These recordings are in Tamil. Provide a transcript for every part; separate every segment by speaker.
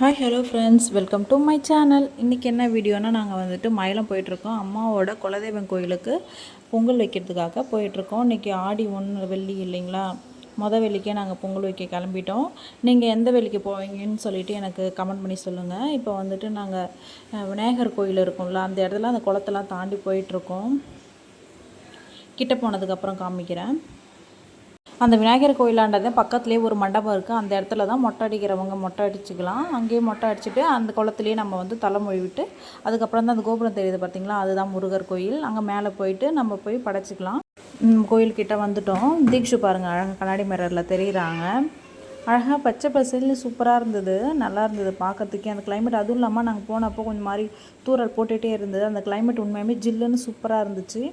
Speaker 1: Hi hello friends welcome to my channel இன்றைக்கி என்ன வீடியோனால் நாங்கள் வந்துட்டு மயிலம் போயிட்டுருக்கோம். அம்மாவோட குலதெய்வம் கோயிலுக்கு பொங்கல் வைக்கிறதுக்காக போயிட்டுருக்கோம். இன்றைக்கி ஆடி ஒன்று வெள்ளி இல்லைங்களா? மொதல் வெள்ளிக்கே நாங்கள் பொங்கல் வைக்க கிளம்பிட்டோம். நீங்கள் எந்த வெள்ளிக்கு போவீங்கன்னு சொல்லிட்டு எனக்கு கமெண்ட் பண்ணி சொல்லுங்கள் இப்போ வந்துட்டு நாங்கள் விநாயகர் கோயில் இருக்கும்ல அந்த இடத்துல அந்த குளத்தெல்லாம் தாண்டி போயிட்டுருக்கோம். கிட்ட போனதுக்கப்புறம் காமிக்கிறேன். அந்த விநாயகர் கோயிலாண்டது பக்கத்துலேயே ஒரு மண்டபம் இருக்குது அந்த இடத்துல தான் மொட்டை அடிக்கிறவங்க மொட்டை அடிச்சுக்கலாம். அங்கேயே மொட்டை அடிச்சுட்டு அந்த குளத்துலேயே நம்ம வந்து தலைமொழி விட்டு அதுக்கப்புறம் தான் அந்த கோபுரம் தெரியுது பார்த்தீங்களா அதுதான் முருகர் கோயில். அங்கே மேலே போயிட்டு நம்ம போய் படைச்சிக்கலாம். கோயில்கிட்ட வந்துட்டோம். தீக்ஷு பாருங்கள் அழகாக கண்ணாடி மிரரில் தெரிகிறாங்க அழகாக பச்சை பசேல்னு சூப்பராக இருந்தது. நல்லா இருந்தது பார்க்கறதுக்கே அந்த கிளைமேட் அதுவும் இல்லாமல் நாங்கள் போனப்போ கொஞ்சம் மாதிரி தூரல் போட்டுகிட்டே இருந்தது. அந்த கிளைமேட் உண்மையுமே ஜில்லுன்னு சூப்பராக இருந்துச்சு.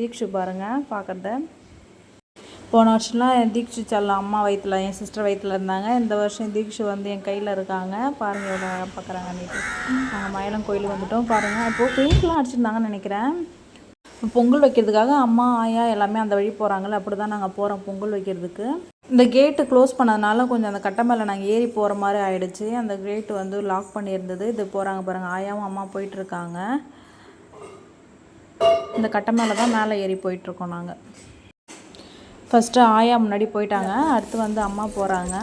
Speaker 1: தீக்ஷு பாருங்கள் பார்க்குறத போன வருஷம்லாம் என் தீக்ஷு அம்மா வயிற்றுல என் சிஸ்டர் வயிற்றுல இருந்தாங்க. இந்த வருஷம் தீக்ஷு வந்து என் கையில் இருக்காங்க. பாருங்கள் எவ்வளோ அழகாக பார்க்குறாங்க நீட்டு நாங்கள் மயிலம் கோயிலுக்கு வந்துட்டோம் பாருங்கள் இப்போது பெயிண்ட்லாம் அடிச்சிருந்தாங்கன்னு நினைக்கிறேன். பொங்கல் வைக்கிறதுக்காக அம்மா ஆயா எல்லாமே அந்த வழி போகிறாங்கல்ல அப்படி தான் நாங்கள் போகிறோம் பொங்கல் வைக்கிறதுக்கு. இந்த கேட்டு க்ளோஸ் பண்ணதுனால கொஞ்சம் அந்த கட்டை மேலே நாங்கள் ஏறி போகிற மாதிரி ஆயிடுச்சு. அந்த கேட்டு வந்து லாக் பண்ணியிருந்தது. இது போகிறாங்க பாருங்கள் ஆயாவும் அம்மா போயிட்டுருக்காங்க இந்த கட்டை மேலே தான் மேலே ஏறி போயிட்டுருக்கோம் நாங்கள் ஃபஸ்ட்டு ஆயா முன்னாடி போயிட்டாங்க. அடுத்து வந்து அம்மா போகிறாங்க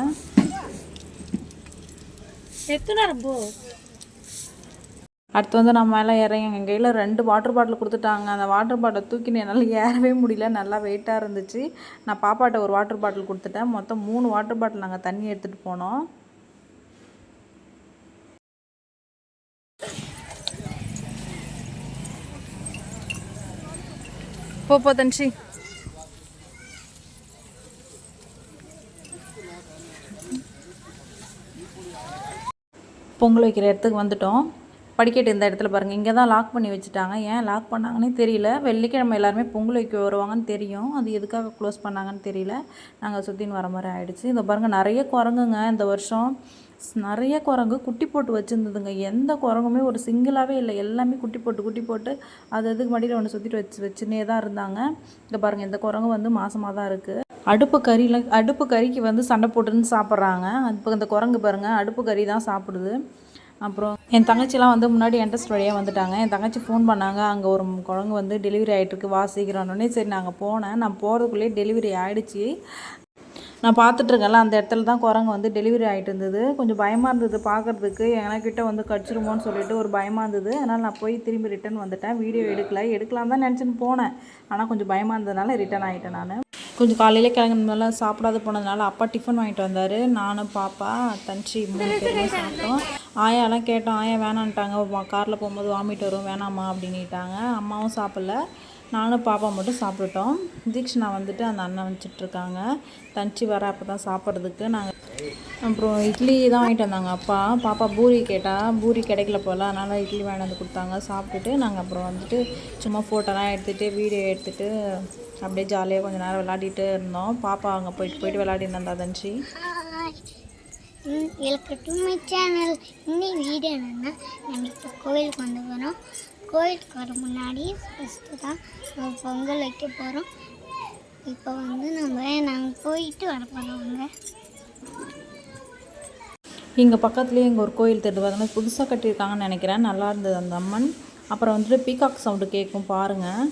Speaker 1: அடுத்து வந்து நம்ம மேலே இறங்கி எங்கள் கையில் ரெண்டு வாட்டர் பாட்டில் கொடுத்துட்டாங்க. அந்த வாட்டர் பாட்டில் தூக்கின்னு என்னால் ஏறவே முடியல. நல்லா வெயிட்டாக இருந்துச்சு. நான் பாப்பாட்ட ஒரு வாட்டர் பாட்டில் கொடுத்துட்டேன். மொத்தம் மூணு வாட்டர் பாட்டில் நாங்கள் தண்ணி எடுத்துகிட்டு போனோம். போ போ தன்ஷி. பொங்கல் வைக்கிற இடத்துக்கு வந்துட்டோம். படிக்கட்டு இந்த இடத்துல பாருங்கள் இங்கே தான் லாக் பண்ணி வச்சுட்டாங்க. ஏன் லாக் பண்ணாங்கன்னே தெரியல. வெள்ளிக்கிழமை எல்லாருமே பொங்கல் வைக்க வருவாங்கன்னு தெரியும். அது எதுக்காக க்ளோஸ் பண்ணாங்கன்னு தெரியல. நாங்கள் சுற்றின்னு வர மாதிரி ஆகிடுச்சு இந்த பாருங்கள் நிறைய குரங்குங்க இந்த வருஷம். நிறைய குரங்கு குட்டி போட்டு வச்சுருந்ததுங்க. எந்த குரங்குமே ஒரு சிங்கிளாகவே இல்லை. எல்லாமே குட்டி போட்டு குட்டி போட்டு அது அதுக்கு மடியில் ஒன்று சுற்றிட்டு வச்சு வச்சுனே தான் இருந்தாங்க. இந்த பாருங்கள் இந்த குரங்கு வந்து மாதமாக தான் இருக்குது அடுப்பு கறியில் அடுப்பு கறிக்கு வந்து சண்டை போட்டுன்னு சாப்பிட்றாங்க. இப்போ இந்த குரங்கு பாருங்கள் அடுப்பு கறி தான் சாப்பிடுது. அப்புறம் என் தங்கச்சிலாம் வந்து முன்னாடி என்ட்ரஸ்ட் வழியாக வந்துட்டாங்க. என் தங்கச்சி ஃபோன் பண்ணாங்க. அங்கே ஒரு குரங்கு வந்து டெலிவரி ஆகிட்டுருக்கு வா சீக்கிரம்னே சரி நாங்கள் போனேன். நான் போகிறதுக்குள்ளேயே டெலிவரி ஆகிடுச்சி நான் பார்த்துட்ருக்கேன்ல அந்த இடத்துல தான் குரங்கு வந்து டெலிவரி ஆகிட்டு இருந்தது. கொஞ்சம் பயமாக இருந்தது பார்க்குறதுக்கு. எனக்கிட்ட வந்து கடிச்சிருமோன்னு சொல்லிட்டு ஒரு பயமாக இருந்தது. அதனால் நான் போய் திரும்பி ரிட்டர்ன் வந்துட்டேன். வீடியோ எடுக்கல. எடுக்கலாம் தான் நினச்சின்னு போனேன். ஆனால் கொஞ்சம் பயமாக இருந்ததுனால ரிட்டர்ன் ஆகிட்டேன் நான். கொஞ்சம் காலையிலே கிளம்புனால சாப்பிடாத போனதுனால அப்பா டிஃபன் வாங்கிட்டு வந்தார். நானும் பாப்பா தஞ்சி மூணு பேருமே சாப்பிட்டோம். ஆயாலாம் கேட்டோம் ஆயா வேணான்ட்டாங்க. காரில் போகும்போது வாமிட் வரும். வேணாம்மா அப்படின்னுட்டாங்க. அம்மாவும் சாப்பிடல. நானும் பாப்பா மட்டும் சாப்பிட்டுட்டோம். தீக்ஷனா வந்துட்டு அந்த அண்ணன் வச்சுட்ருக்காங்க. தஞ்சி வர அப்போ தான் சாப்பிட்றதுக்கு. நாங்கள் அப்புறம் இட்லி தான் வாங்கிட்டு வந்தாங்க. அப்பா பாப்பா பூரி கேட்டால் பூரி கிடைக்கல போல் அதனால் இட்லி வாங்கிட்டு வந்து கொடுத்தாங்க. சாப்பிட்டுட்டு நாங்கள் அப்புறம் வந்துட்டு சும்மா ஃபோட்டோலாம் எடுத்துகிட்டு வீடியோ எடுத்துகிட்டு அப்படியே ஜாலியாக கொஞ்சம் நேரம் விளையாடிட்டு இருந்தோம். பாப்பா அங்கே போயிட்டு போயிட்டு விளையாடிட்டு இருந்தா தன்ச்சி
Speaker 2: வெல்கம் மை சேனல் இன்னைக்கு வீடியோ என்னென்னா நம்ம இப்போ கோயிலுக்கு வந்து போகிறோம் கோயிலுக்கு வர முன்னாடி ஃபஸ்ட்டு தான் நம்ம பொங்கல் வைக்க போகிறோம் இப்போ வந்து நம்ம நாங்கள் போயிட்டு வர போகிறோங்க
Speaker 1: இங்கே பக்கத்துலேயே இங்கே ஒரு கோயில் தெரியுது பார்த்தோன்னா புதுசாக கட்டியிருக்காங்கன்னு நினைக்கிறேன். நல்லா இருந்தது அந்த அம்மன். அப்புறம் வந்துட்டு பீகாக் சவுண்டு கேட்கும் பாருங்கள்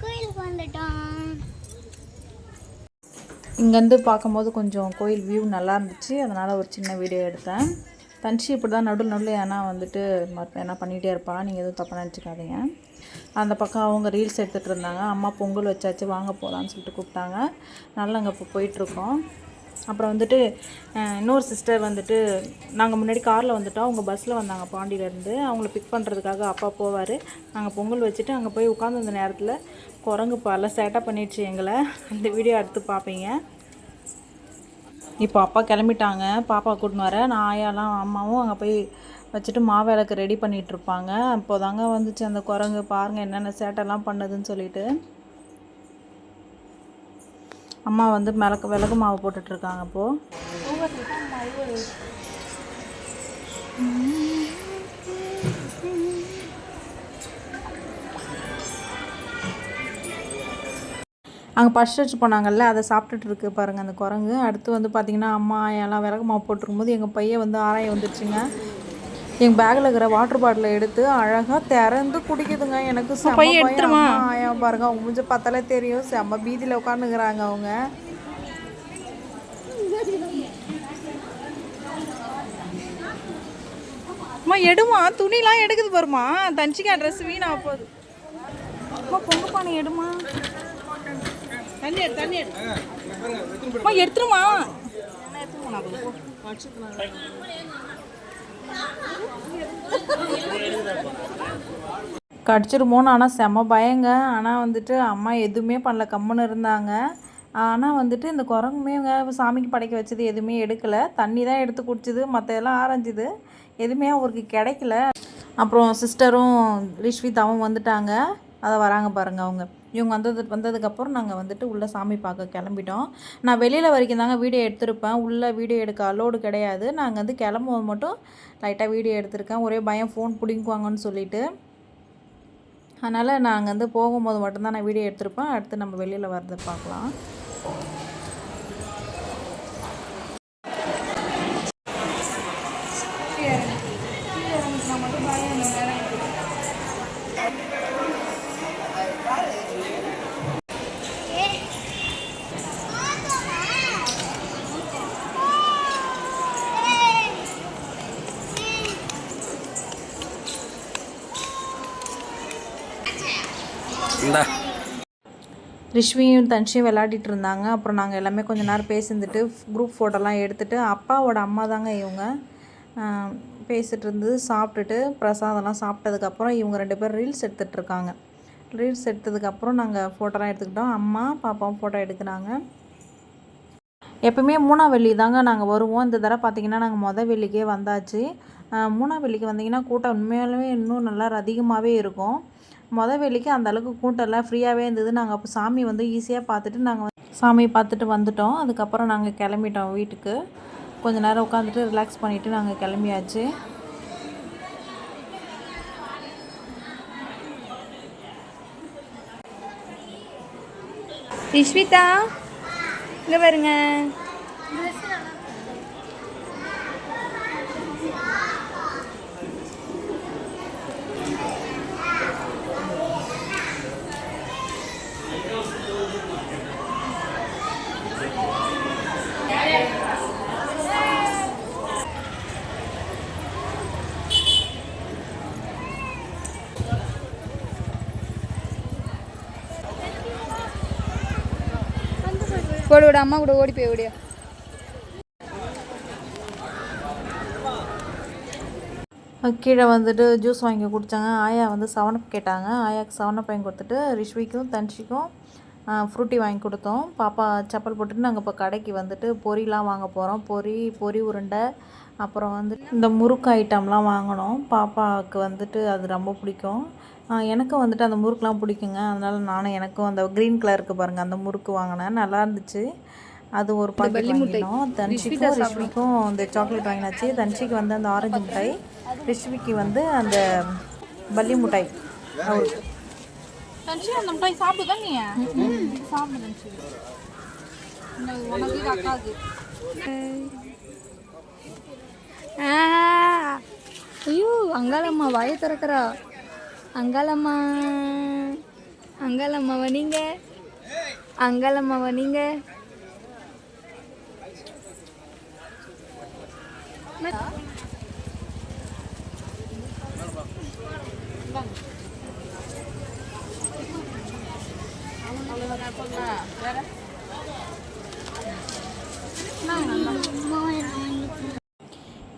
Speaker 2: கோயிலுக்கு வந்துட்டோம்.
Speaker 1: இங்கேருந்து பார்க்கும்போது கொஞ்சம் கோயில் வியூ நல்லா இருந்துச்சு அதனால் ஒரு சின்ன வீடியோ எடுத்தேன். தனிச்சு இப்படி தான் நடுவில் நடுவில் ஏன்னா வந்துட்டு மறுப்பேன் என்ன பண்ணிகிட்டே இருப்பாள் நீங்கள் எதுவும் தப்பாக நினச்சிக்காதீங்க. அந்த பக்கம் அவங்க ரீல்ஸ் எடுத்துகிட்டு இருந்தாங்க. அம்மா பொங்கல் வச்சாச்சு வாங்க போகலான்னு சொல்லிட்டு கூப்பிட்டாங்க. நல்லா அங்கே இப்போ போயிட்டுருக்கோம். அப்புறம் வந்துட்டு இன்னொரு சிஸ்டர் வந்துட்டு நாங்கள் முன்னாடி காரில் வந்துட்டோம். அவங்க பஸ்ஸில் வந்தாங்க பாண்டியிலேருந்து. அவங்கள பிக் பண்ணுறதுக்காக அப்பா போவார். நாங்கள் பொங்கல் வச்சுட்டு அங்கே போய் உட்காந்துருந்த நேரத்தில் குரங்கு பல சேட்டாக பண்ணிடுச்சு எங்களை. அந்த வீடியோ எடுத்து பார்ப்பீங்க. இப்போ அப்பா கிளம்பிட்டாங்க. பாப்பா கூட்டின்னு வர. நான் ஆயாலாம் அம்மாவும் அங்கே போய் வச்சுட்டு மாவிளக்கு ரெடி பண்ணிகிட்ருப்பாங்க அப்போ தாங்க வந்துச்சு அந்த குரங்கு. பாருங்கள் என்னென்ன சேட்டைலாம் பண்ணுதுன்னு சொல்லிட்டு. அம்மா வந்து மிளகு விளக்கு மாவு போட்டுட்ருக்காங்க இப்போது அங்கே பஷ் வச்சு போனாங்கல்ல அதை சாப்பிட்டுட்டு இருக்கு பாருங்கள் அந்த குரங்கு. அடுத்து வந்து பார்த்திங்கன்னா அம்மா எல்லாம் விறகு மாவு போட்டிருக்கும்போது எங்கள் பையன் வந்து ஆராயம் வந்துருச்சுங்க எங்கள் பேக்கில் இருக்கிற வாட்டர் பாட்டிலை எடுத்து அழகாக திறந்து குடிக்குதுங்க. எனக்கு செம்ம எடுத்துருமா ஆயா பாருங்க அவங்க மூஞ்ச பார்த்தாலே தெரியும். செம்ம பீதியில் உட்காந்துக்கிறாங்க அவங்க. அம்மா எடுமா. துணிலாம் எடுக்குது பாருமா தஞ்சிக்கா ட்ரெஸ் வீணா போகுது. அம்மா பொங்க பானை எடுமா தண்ணி எடு தண்ணி எடு அம்மா எடுத்துருமா கடிச்சிருமோன்னு ஆனால் செம்ம பயங்க. ஆனால் வந்துட்டு அம்மா எதுவுமே பண்ணல கம்முன்னு இருந்தாங்க. ஆனால் வந்துட்டு இந்த குரங்குமேங்க சாமிக்கு படைக்க வச்சது எதுவுமே எடுக்கலை. தண்ணி தான் எடுத்து குடிச்சிது மற்ற எல்லாம் ஆரஞ்சுது. எதுவுமே அவருக்கு கிடைக்கல. அப்புறம் சிஸ்டரும் ரிஷ்விதாவும் வந்துட்டாங்க. அதை வராங்க பாருங்க அவங்க. இவங்க வந்தது வந்ததுக்கப்புறம் நாங்கள் வந்துட்டு உள்ளே சாமி பார்க்க கிளம்பிட்டோம். நான் வெளியில் வரைக்கும் தாங்க வீடியோ எடுத்திருப்பேன். உள்ளே வீடியோ எடுக்க அலோடு கிடையாது. நாங்கள் வந்து கிளம்பும்போது மட்டும் லைட்டாக வீடியோ எடுத்திருக்கேன். ஒரே பயம் ஃபோன் பிடிங்குவாங்கன்னு சொல்லிட்டு. அதனால் நாங்கள் வந்து போகும்போது மட்டும்தான் நான் வீடியோ எடுத்திருப்பேன். அடுத்து நம்ம வெளியில் வரதை பார்க்கலாம்.
Speaker 3: இந்த.
Speaker 1: ரிஷ்வியும் தன்ஷியும் விளையாடிட்டு இருந்தாங்க. அப்புறம் நாங்கள் எல்லாமே கொஞ்ச நேரம் பேசியிருந்துட்டு குரூப் ஃபோட்டோலாம் எடுத்துகிட்டு அப்பாவோட அம்மா தாங்க இவங்க. பேசிகிட்டு இருந்து சாப்பிட்டுட்டு பிரசாதம்லாம் சாப்பிட்டதுக்கப்புறம் இவங்க ரெண்டு பேரும் ரீல்ஸ் எடுத்துகிட்டு இருக்காங்க. ரீல்ஸ் எடுத்ததுக்கப்புறம் நாங்கள் ஃபோட்டோலாம் எடுத்துக்கிட்டோம். அம்மா பாப்பாவும் ஃபோட்டோ எடுக்கிறாங்க. எப்பவுமே மூணா வெள்ளி தாங்க நாங்கள் வருவோம். இந்த தடவை பார்த்திங்கன்னா நாங்கள் மொதல் வெள்ளிக்கே வந்தாச்சு. மூணா வெள்ளிக்கு வந்தீங்கன்னா கூட்டம் உண்மையாலுமே இன்னும் நல்லா அதிகமாகவே இருக்கும். மொதல் வேலைக்கு அந்தளவுக்கு கூட்டம்லாம் ஃப்ரீயாகவே இருந்தது. நாங்கள் அப்போ சாமி வந்து ஈஸியாக பார்த்துட்டு நாங்கள் சாமி பார்த்துட்டு வந்துட்டோம். அதுக்கப்புறம் நாங்கள் கிளம்பிட்டோம் வீட்டுக்கு. கொஞ்ச நேரம் உட்காந்துட்டு ரிலாக்ஸ் பண்ணிவிட்டு நாங்கள் கிளம்பியாச்சு.
Speaker 4: ரிஷ்விதா இங்கே பாருங்க. போடு விட அம்மா கூட ஓடி போய் விடு.
Speaker 1: கீழே வந்துட்டு ஜூஸ் வாங்கி குடித்தாங்க ஆயா வந்து செவனப் கேட்டாங்க. ஆயாவுக்கு செவனப் வாங்கி கொடுத்துட்டு ரிஷ்விக்கும் தன்ஷிக்கும் ஃப்ரூட்டி வாங்கி கொடுத்தோம். பாப்பா செப்பல் போட்டுட்டு நாங்கள் இப்போ கடைக்கு வந்துட்டு பொரியெலாம் வாங்க போகிறோம் பொரி பொரி உருண்டை அப்புறம் வந்து இந்த முறுக்கு ஐட்டம்லாம் வாங்கினோம். பாப்பாவுக்கு வந்துட்டு அது ரொம்ப பிடிக்கும். எனக்கும் வந்துட்டு அந்த முறுக்குலாம் பிடிக்குங்க. அதனால நானும் எனக்கும் அந்த க்ரீன் கலருக்கு பாருங்கள் அந்த முறுக்கு வாங்கினேன். நல்லா இருந்துச்சு. அது ஒரு பாக்கெட் வாங்கினோம். தன்ஷிக்கும் ரிஷ்விக்கும் இந்த சாக்லேட் வாங்கினாச்சு. தன்ஷிக்கு வந்து அந்த ஆரஞ்சு மிட்டாய் ரிஷ்விக்கு வந்து அந்த பல்லி மிட்டாய் தன்ஷி அந்த மிட்டாய் சாப்பிடுதா நீ? சாப்பிடு தன்ஷி. உனக்கு அக்காவுக்கு.
Speaker 4: ஆ ஐயோ அங்காளம்மா வாயை திறக்கிறா. அங்காளம்மா அங்காளம்மாவை நீங்க? அங்காளம்மாவை நீங்க?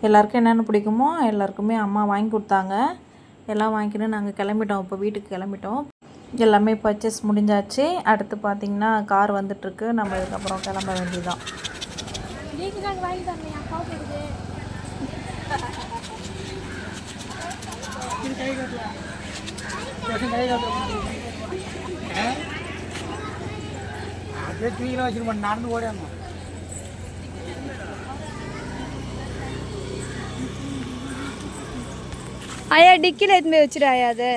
Speaker 1: எல்லாருக்கும் என்னென்ன பிடிக்குமோ எல்லாருக்குமே அம்மா வாங்கி கொடுத்தாங்க. எல்லாம் வாங்கிக்கிட்டு நாங்கள் கிளம்பிட்டோம். இப்போ வீட்டுக்கு கிளம்பிட்டோம். எல்லாமே பர்ச்சேஸ் முடிஞ்சாச்சு. அடுத்து பார்த்திங்கன்னா கார் வந்துட்டுருக்கு. நம்ம இதுக்கப்புறம் கிளம்ப வேண்டியதுதான்.
Speaker 3: நடந்து ஓடியாங்க
Speaker 4: ஆயா டிக்கில எடுத்து போய் வச்சிரு ஆயா அதை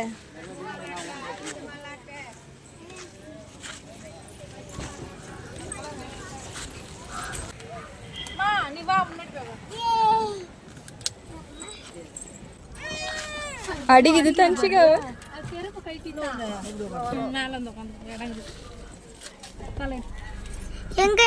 Speaker 4: அடிக்குது தனிச்சுக்கா
Speaker 2: எங்க?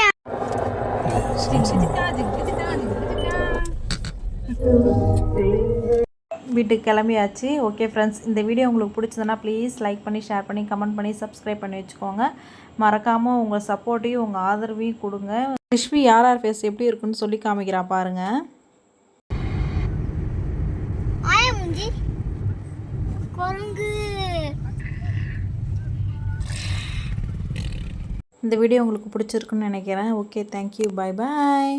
Speaker 1: வீட்டுக்கு கிளம்பியாச்சு. ஓகே ஃப்ரெண்ட்ஸ் இந்த வீடியோ உங்களுக்கு பிடிச்சதுன்னா ப்ளீஸ் லைக் பண்ணி ஷேர் பண்ணி கமெண்ட் பண்ணி சப்ஸ்கிரைப் பண்ணி வச்சுக்கோங்க. மறக்காமல் உங்கள் சப்போர்ட்டையும் உங்கள் ஆதரவையும் கொடுங்க. ரிஷ்வி யார் யார் ஃபேஸ் எப்படி இருக்குன்னு சொல்லி காமிக்கிறா
Speaker 2: குரங்கு.
Speaker 1: இந்த வீடியோ உங்களுக்கு பிடிச்சிருக்குன்னு நினைக்கிறேன். Okay thank you bye bye